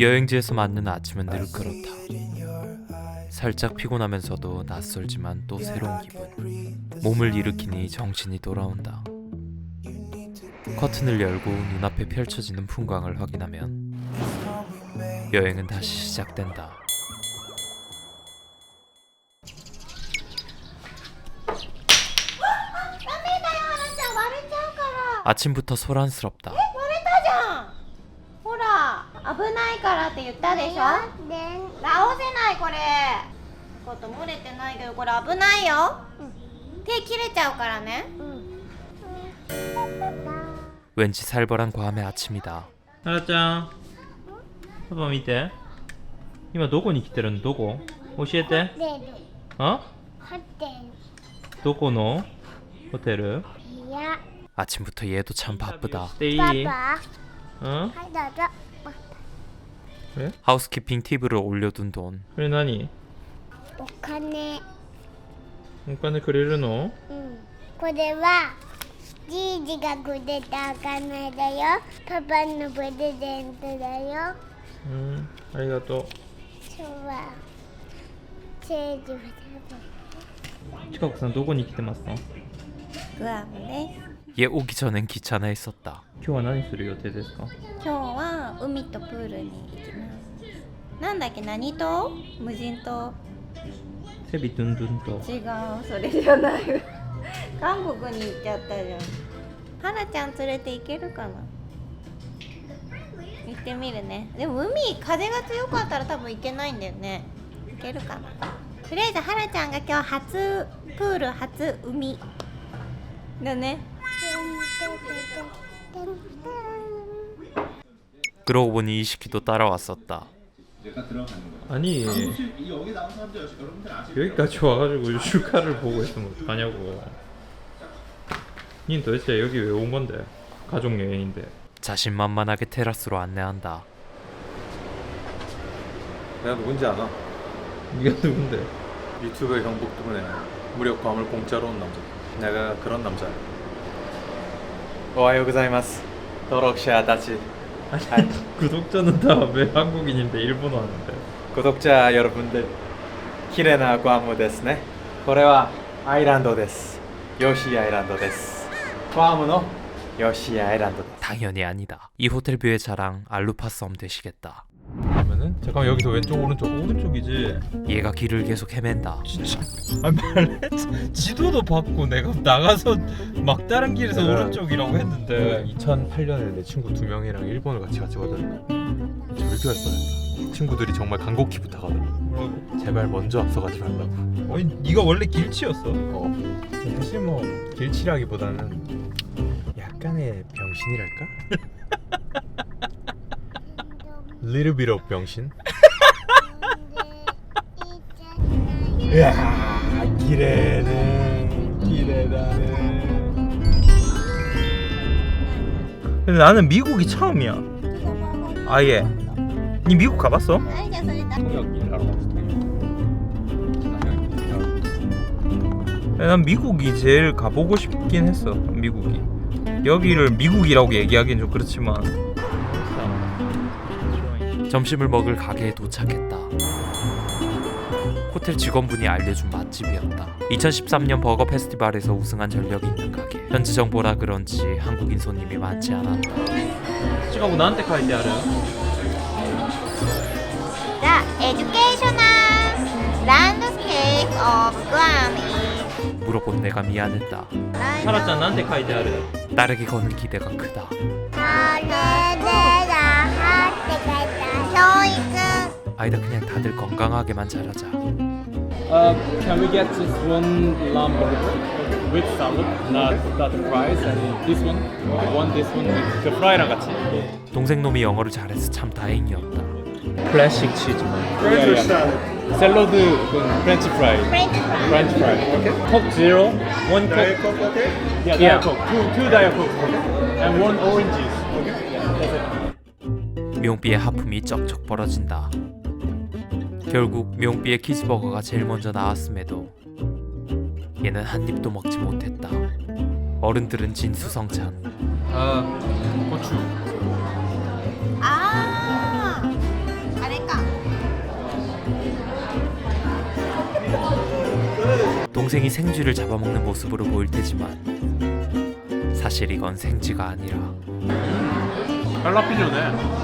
여행지에서 맞는 아침은 늘 그렇다. 살짝 피곤하면서도 낯설지만 또 새로운 기분. 몸을 일으키니 정신이 돌아온다. 커튼을 열고 눈앞에 펼쳐지는 풍광을 확인하면 여행은 다시 시작된다. 아침부터 소란스럽다. じゃんほら危ないからって言ったでしょ直せないこれこと漏れてないけどこれ危ないよ、手切れちゃうからね 왠지 살벌한 괌의 아침이다. はらちゃんパパ見て今どこに来てるのどこ教えてあどこのホテル 아침부터 얘도 참 바쁘다. し ていいうんこれ 하우스키핑 팁을 올려둔 돈. これ何お金お金くれるのうんこれはじいじがくれたお金だよパパのプレゼントだようんありがと今日はチェージを食う近くさんどこに来てますのグアムです 얘 오기 전엔 귀찮아 했었다. 今日は何する予定ですか今日は海とプールに行きます なんだっけ何島無人島セビドゥンドゥンと違うそれじゃない韓国に行っちゃったじゃんはなちゃん連れて行けるかな行ってみるねでも海風が強かったら多分行けないんだよね行けるかなとりあえずはなちゃんが今日初プール初海だね 그러고 보니 이시키도 따라왔었다. 아니 여기까지 와가지고 슈카를 보고 있으면 어떡하냐고 닌 도대체 여기 왜 온 건데 가족 여행인데 자신만만하게 테라스로 안내한다. 내가 누군지 알아? 네가 누군데 유튜브 형복 때문에 무력 괌을 공짜로 온 남자. 내가 그런 남자야. 오하요 고자이마스. 도록샤 다치. 아니 구독자는 다 왜 한국인인데 일본어 하는데 구독자 여러분들, 키레나 괌우 데스네. これはアイランドです. 요시 아일랜드 데스. 괌의 요시 아일랜드 데스. 당연히 아니다. 이 호텔 뷰의 자랑 알루파 썸 되시겠다. 그러면은 잠깐 여기서 왼쪽 오른쪽 오른쪽이지 얘가 길을 계속 헤맨다. 진짜 아 말래 지도도 받고 내가 나가서 막다른 길에서 내가 오른쪽이라고 했는데 2008년에 내 친구 두 명이랑 일본을 같이 갔거든. 절교할 뻔했다. 친구들이 정말 간곡히 부탁하더라. 뭐라고? 제발 먼저 앞서가지 말라고. 아니 네가 원래 길치였어? 어. 사실 뭐 길치라기보다는 약간의 병신이랄까? Little bit of 병신. 야 기레네 기레다네. 근데 나는 미국이 처음이야. 아예. 니 미국 가봤어? 난 미국이 제일 가보고 싶긴 했어. 미국이. 여기를 미국이라고 얘기하긴 좀 그렇지만 점심을 먹을 가게에 도착했다. 호텔 직원분이 알려준 맛집이었다. 2013년 버거 페스티벌에서 우승한 전력이 있는 가게. 현지 정보라 그런지 한국인 손님이 많지 않았다. 시가고 나한테 가야 돼, 알아? The educational landscape 물어본 내가 미안했다. 살았잖아, 나한테 가야 돼, 따르기 거는 기대가 크다. 아, 네, 네. 이제. 아이다 그냥 다들 건강하게만 자라자. Uh, can we get just one lamb burger with salad, not, not the fries, and this one, one this one with the fry랑 같이. 동생 놈이 영어를 잘해서 참 다행이었다. 클래식 치즈. Yeah, yeah. 샐러드 그 프렌치 프라이. 프렌치 프라이. 프렌치 프라이. 콕 제로, 원 콕. Yeah, diet coke. Two, two diet coke. And one orange juice. 미용비의 하품이 쩍쩍 벌어진다. 결국 미용비의 키즈버거가 제일 먼저 나왔음에도 얘는 한 입도 먹지 못했다. 어른들은 진수성찬. 아, 고추. 아, 아랫까. 동생이 생쥐를 잡아먹는 모습으로 보일 테지만 사실 이건 생쥐가 아니라. 갈라피뇨네.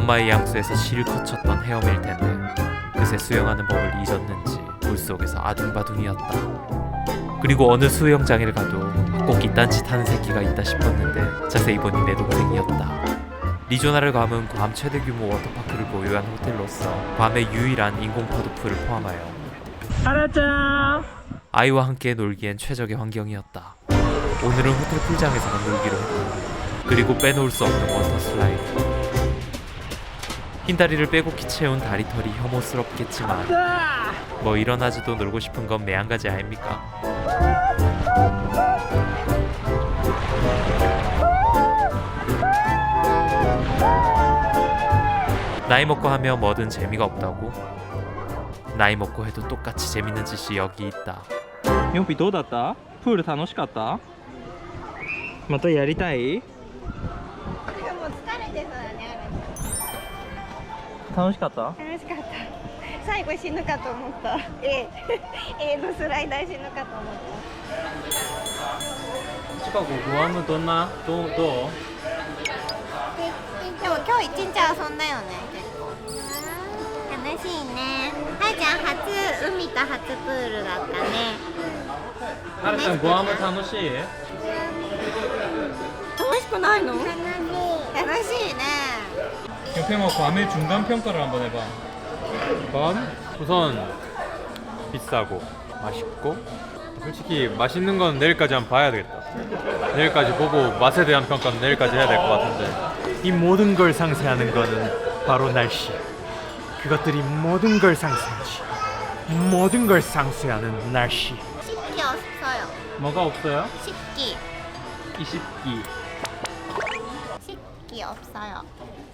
엄마의 양수에서 실컷 쳤던 헤엄일 텐데 그새 수영하는 법을 잊었는지 물속에서 아둥바둥이었다. 그리고 어느 수영장에 가도 꼭 이딴 짓 하는 새끼가 있다 싶었는데 자세히 보니 내 동생이었다. 리조나를 괌은 괌 최대 규모 워터파크를 보유한 호텔로서 괌의 유일한 인공파도풀을 포함하여 하라짱 아이와 함께 놀기엔 최적의 환경이었다. 오늘은 호텔 풀장에서만 놀기로 했다. 그리고 빼놓을 수 없는 워터 슬라이드. 흰 다리를 빼곡히 채운 다리털이 혐오스럽겠지만 뭐 일어나지도 놀고 싶은 건 매한가지 아닙니까? 나이 먹고 하면 뭐든 재미가 없다고? 나이 먹고 해도 똑같이 재밌는 짓이 여기 있다. ヨンピどうだったプール楽しかったまたやりたいでも疲れてそうだね 楽しかった？楽しかった。最後死ぬかと思った。A, A のスライダー死ぬかと思った。近くグアムどんな？どうどう？でも今日一日遊んだよね楽しいね。はいちゃん初海と初プールだったね。ハラちゃんグアム楽しい？楽しくない。の楽しいね 형평아 괌의 중간 평가를 한번 해봐 건 우선 비싸고 맛있고 솔직히 맛있는 건 내일까지 한번 봐야 되겠다. 내일까지 보고 맛에 대한 평가는 내일까지 해야 될 것 같은데 이 모든 걸 상쇄하는 거는 바로 날씨. 그것들이 모든 걸 상쇄하지. 모든 걸 상쇄하는 날씨. 식기 없어요 뭐가 없어요? 식기 이십기 식기 없어요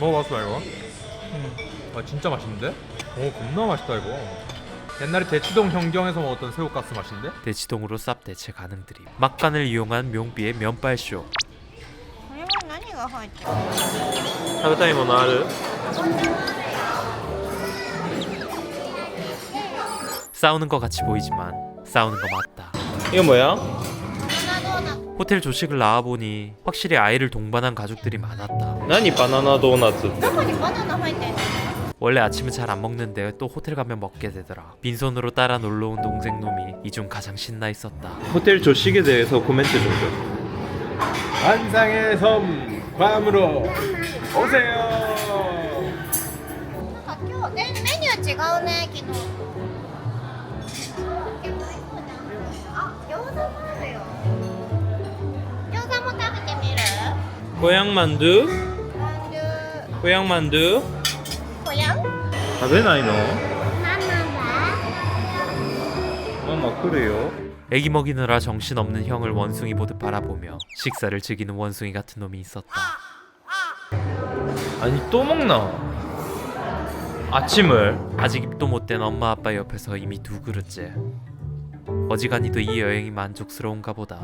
먹어봤어 이거? 아 진짜 맛있는데? 오 겁나 맛있다 이거. 옛날에 대치동 현경에서 먹었던 새우가스 맛인데? 대치동으로 쌉 대체 가능들이 막간을 이용한 묘비의 면발쇼 これは何が入ってる食べたいものある 싸우는 것 같이 보이지만 싸우는 거 맞다. 이거 뭐야? 호텔 조식을 나와보니 확실히 아이를 동반한 가족들이 많았다. 何バナナドーナツってどこにバナナ入ってんの 원래 아침은 잘 안 먹는데 또 호텔 가면 먹게 되더라. 빈손으로 따라 놀러 온 동생 놈이 이 중 가장 신나 있었다. 호텔 조식에 대해서 코멘트 좀 줘. 환상의 섬 괌으로 오세요. なんか今日ねメニュー違うね昨日あ餃子もあるよ 고양 만두? なんで 고양 만두? こやん食べないのママはママ来るよ 애기 먹이느라 정신없는 형을 원숭이 보듯 바라보며 식사를 즐기는 원숭이 같은 놈이 있었다. 아니 또 먹나? 아침을 아직 입도 못 댄 엄마 아빠 옆에서 이미 두 그릇째. 어지간히도 이 여행이 만족스러운가 보다.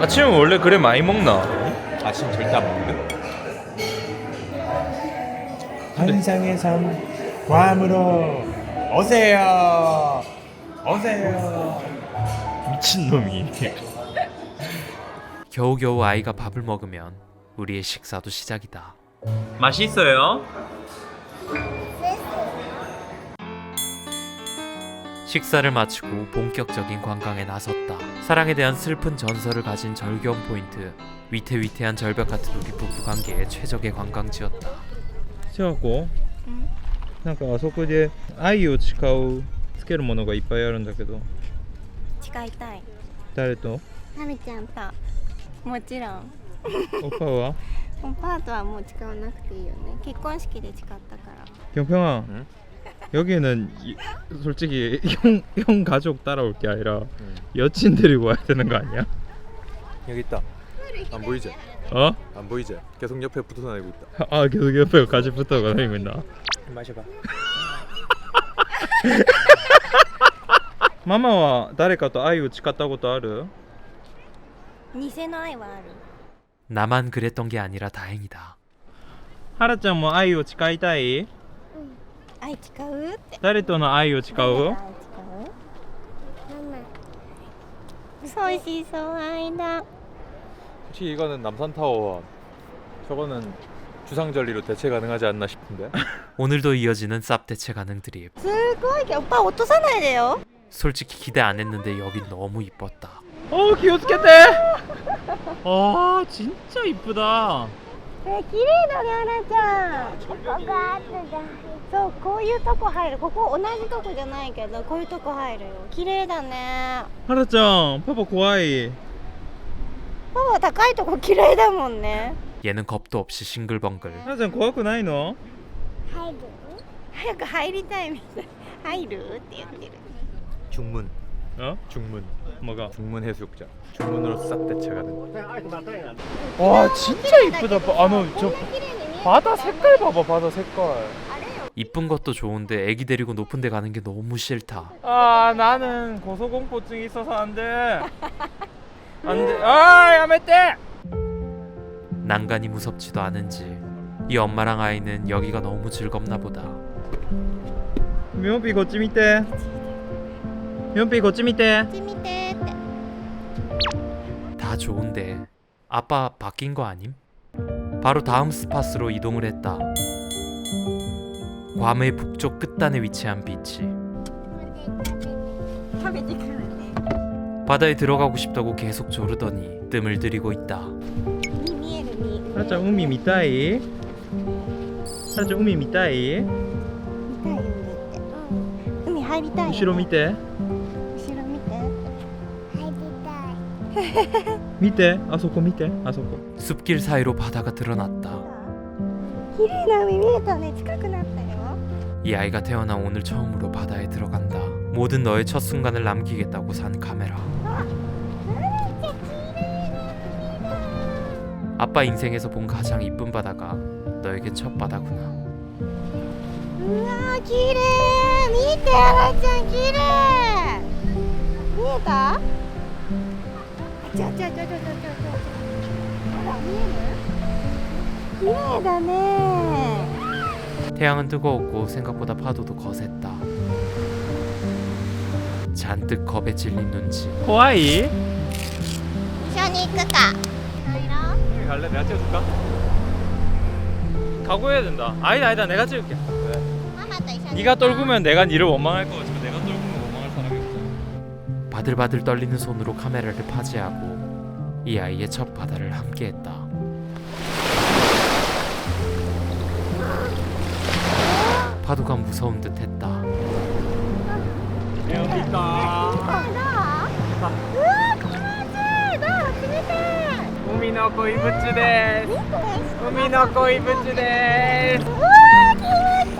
아침은 원래 그래 많이 먹나? 아침 절대 안 먹는? 환상의 삶 괌으로 오세요. 오세요. 미친놈이 겨우겨우 아이가 밥을 먹으면 우리의 식사도 시작이다. 맛있어요? 식사를 마치고 본격적인 관광에 나섰다. 사랑에 대한 슬픈 전설을 가진 절경 포인트. 위태위태한 절벽 같은 우리 부부 관계의 최적의 관광지였다. 千和子なんかあそこで愛を誓うつけるものがいっぱいあるんだけど誓いたい誰となみちゃんともちろんオパはコンパートはもう誓わなくていいよね結婚式で誓ったから 경평아 응? 여기는 이- 솔직히 형, 형 가족 따라올 게 아니라 여친 데리고 와야 되는 거 아니야? 여기 있다. 안 보이지? 어? 안 보이지? 계속 옆에 붙어 다니고 있다. 아 계속 옆에 같이 붙어가 다니고 있나? 마셔봐. ママは誰かと愛を誓ったことある偽の愛はある 나만 그랬던 게 아니라 다행이다. ハラちゃんも愛を誓いたい 愛誓うって誰との愛を誓う愛誓うママ嘘しそう愛だ 혹시 이거는 남산타워와 저거는 주상절리로 대체 가능하지 않나 싶은데. 오늘도 이어지는 쌉 대체 가능 드립. すごいけどオッパ落とさないでよ 솔직히 기대 안 했는데 여긴 너무 이뻤다. 어 기어스케테 아 진짜 이쁘다 え綺麗だねアラちゃんここが後だそうこういうとこ入るここ同じとこじゃないけどこういうとこ入るよ綺麗だね 하라짱 파파 고아이 パパ高いとこ綺麗だもんね 얘는 겁도 없이 싱글벙글. 하라짱 고아쿠 나이 너? 入る早く入りたいみたい入るって言ってる 중문. 어? 중문. 뭐가? 중문 해수욕장. 중문으로 싹 대체 가능. 와 진짜 이쁘다 아너 저 바다 색깔 봐봐 바다 색깔 이쁜 것도 좋은데 애기 데리고 높은 데 가는 게 너무 싫다. 아 나는 고소공포증 있어서 안돼 안돼 아 야매떼 난간이 무섭지도 않은지 이 엄마랑 아이는 여기가 너무 즐겁나 보다. 묘비 거치 밑에 묘비 거치 밑에 こっち見てって 다 좋은데 아빠 바뀐 거 아님? 바로 다음 스팟으로 이동을 했다. 괌의 북쪽 끝단에 위치한 비치. 食べてくるね 바다에 들어가고 싶다고 계속 조르더니 뜸을 들이고 있다. 海見える海 하라짱 우미 미타이 하라짱 우미 미타이 見たい海ってうん海入りたいよね 後ろ 見てあそこ見てあそこ 숲길 사이로 바다가 드러났다. 綺麗な海見えたね近くなったよ 이 아이가 태어나 오늘 처음으로 바다에 들어간다. 모든 너의 첫 순간을 남기겠다고 산 카메라. 아빠 인생에서 본 가장 이쁜 바다가 너에게 첫 바다구나. うわー綺麗見てあらちゃん綺麗見えた 아니에요. 태양은 뜨거웠고 생각보다 파도도 거셌다. 잔뜩 겁에 질린 눈치. 고아이. 미션이 크다. 여기 갈래? 내가 찍어줄까? 각오해야 된다. 아니다 아니다 내가 찍을게. 왜? 네가 떨구면 내가 니를 원망할 거 같아. 바들바들 떨리는 손으로 카메라를 파지하고 이 아이의 첫 바다를 함께했다. 파도가 무서운 듯 했다. 여기 있다. 우미노 고이부츠 데 우미노 고이부츠 데 우와, 기무치!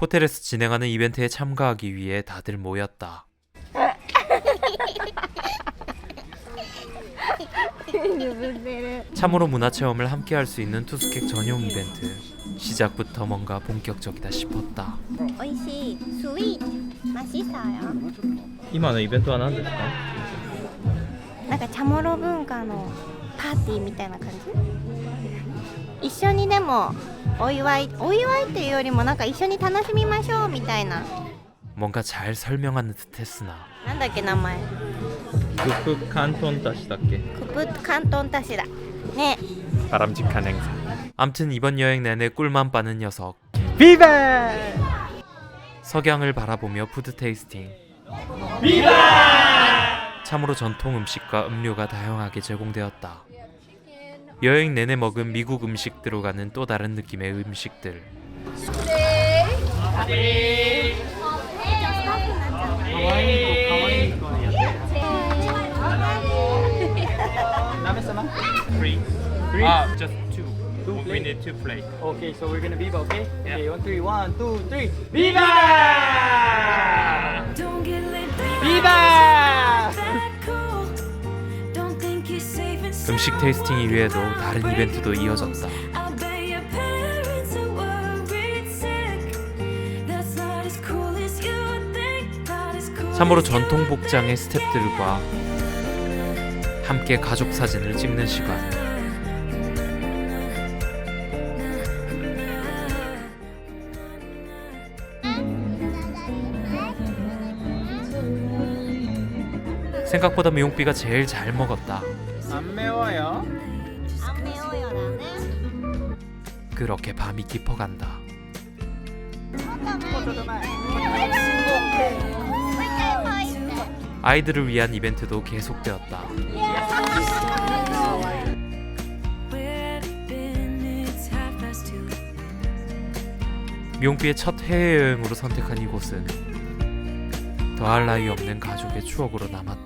호텔에서 진행하는 이벤트에 참가하기 위해 다들 모였다. 참으로 문화체험을 함께 할 수 있는 투숙객 전용 이벤트. 시작부터 뭔가 본격적이다 싶었다. 오이시 스윗 맛있어요. 이만의 이벤트 하나 한다. 뭔가 참으로 문화의 파티 みたいな感じ?一緒にでも お祝いお祝いっていうよりもなんか一緒に楽しみましょうみたいな 뭔가 잘 설명하는 듯했으나 なんだっけ名前クプカントンタシだっけクプカントンタシだね 바람직한 행사. 암튼 이번 여행 내내 꿀만 빠는 녀석 비바! 석양을 바라보며 푸드 테이스팅 참으로 전통 음식과 음료가 다양하게 제공되었다 여행 내내 먹은 미국 음식들로 가는 또 다른 느낌의 음식들 Three. Ah, just two. We need two plates. Okay, so we're gonna Viva, okay? Okay, one, three, one, two, three. Viva! 음식 테이스팅 이외에도 다른 이벤트도 이어졌다. 참으로 전통 복장의 스탭들과 함께 가족 사진을 찍는 시간. 생각보다 미용비가 제일 잘 먹었다 안 매워요? 안 매워요 나는. 그렇게 밤이 깊어간다. 아이들을 위한 이벤트도 계속되었다. 미용비의 첫 해외여행으로 선택한 이곳은 더할 나위 없는 가족의 추억으로 남았다.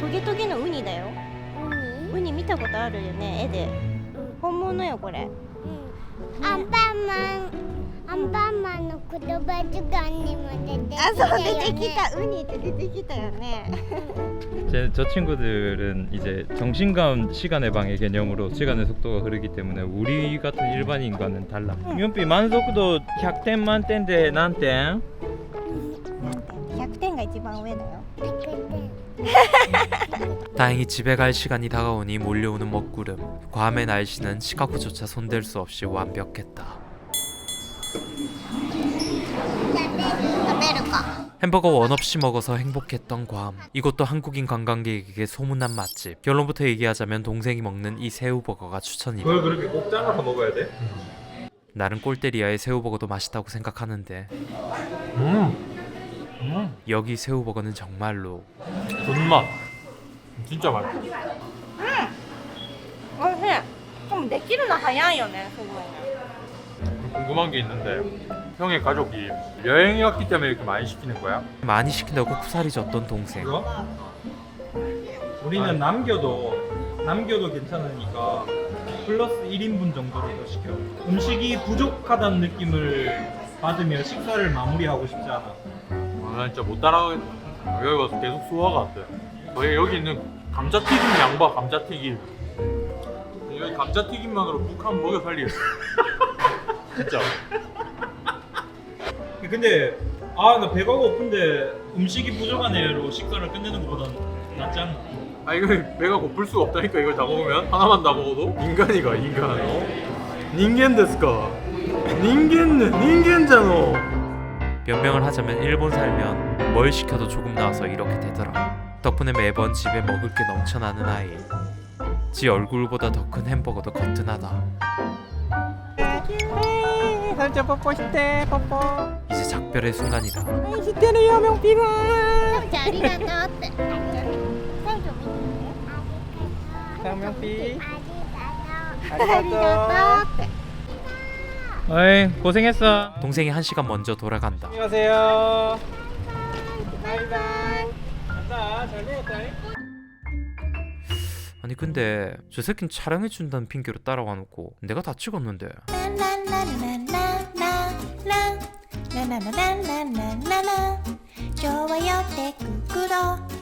トゲトゲのウニだよウニ見たことあるよね絵で本物よこれうんアンパンマンアンパンマンの言葉図鑑にも出てきあたよそう出てきねたウニって出てきたよね 제, 저 친구들은 이제 정신감 시간의 방해 개념으로 시간의 속도가 흐르기 때문에 우리 같은 일반인과는 달라. 윤비 만족도 100点満点で何点? 100点が一番上だよ 다행히 집에 갈 시간이 다가오니 몰려오는 먹구름. 괌의 날씨는 시카고조차 손댈 수 없이 완벽했다. 햄버거 원 없이 먹어서 행복했던 괌. 이것도 한국인 관광객에게 소문난 맛집. 결론부터 얘기하자면 동생이 먹는 이 새우버거가 추천이다. 그걸 그렇게 꼭 잘라서 먹어야 돼? 나는 꼴데리아의 새우버거도 맛있다고 생각하는데 음. 여기 새우버거는 정말로 존맛. 진짜 맛있어. おいしいでもできるの早いよねすごいね 궁금한 게 있는데 형의 가족이 여행이 왔기 때문에 이렇게 많이 시키는 거야? 많이 시킨다고 쿠사리 졌던 동생 이거? 우리는 남겨도 남겨도 괜찮으니까 플러스 1인분 정도로 더 시켜. 음식이 부족하다는 느낌을 받으며 식사를 마무리하고 싶지 않아. 아, 난 진짜 못 따라가겠다. 여기 와서 계속 소화가 안 돼. 저희 여기 있는 감자튀김 양봐, 감자튀김. 여기 감자튀김만으로 북한 먹여 살리겠어. 진짜. 근데 아 나 배가 고픈데 음식이 부족한 애로 식사를 끝내는 것보다는 낫지 않나? 아 이거 배가 고플 수가 없다니까 이걸 다 먹으면 하나만 다 먹어도 인간이가 인간. 닌겐 데스까? 닌겐네 닌겐잖아. 변명을 하자면 일본 살면 뭘 시켜도 조금 나와서 이렇게 되더라. 덕분에 매번 집에 먹을 게 넘쳐나는 아이. 지 얼굴보다 더 큰 햄버거도 거뜬하다. 살짝 뽀뽀 시대 뽀뽀. 이제 작별의 순간이다. 시대는 여명비가. 명비 아리가또. 아리가또. 어이 고생했어. 동생이 한 시간 먼저 돌아간다. 안녕하세요. 바이바이. 간다. 잘 놀았다. 아니 근데 저 새끼는 촬영해 준다는 핑계로 따라와 놓고 내가 다 찍었는데. 나나나나나나나나나나나 좋아요 댓글 구독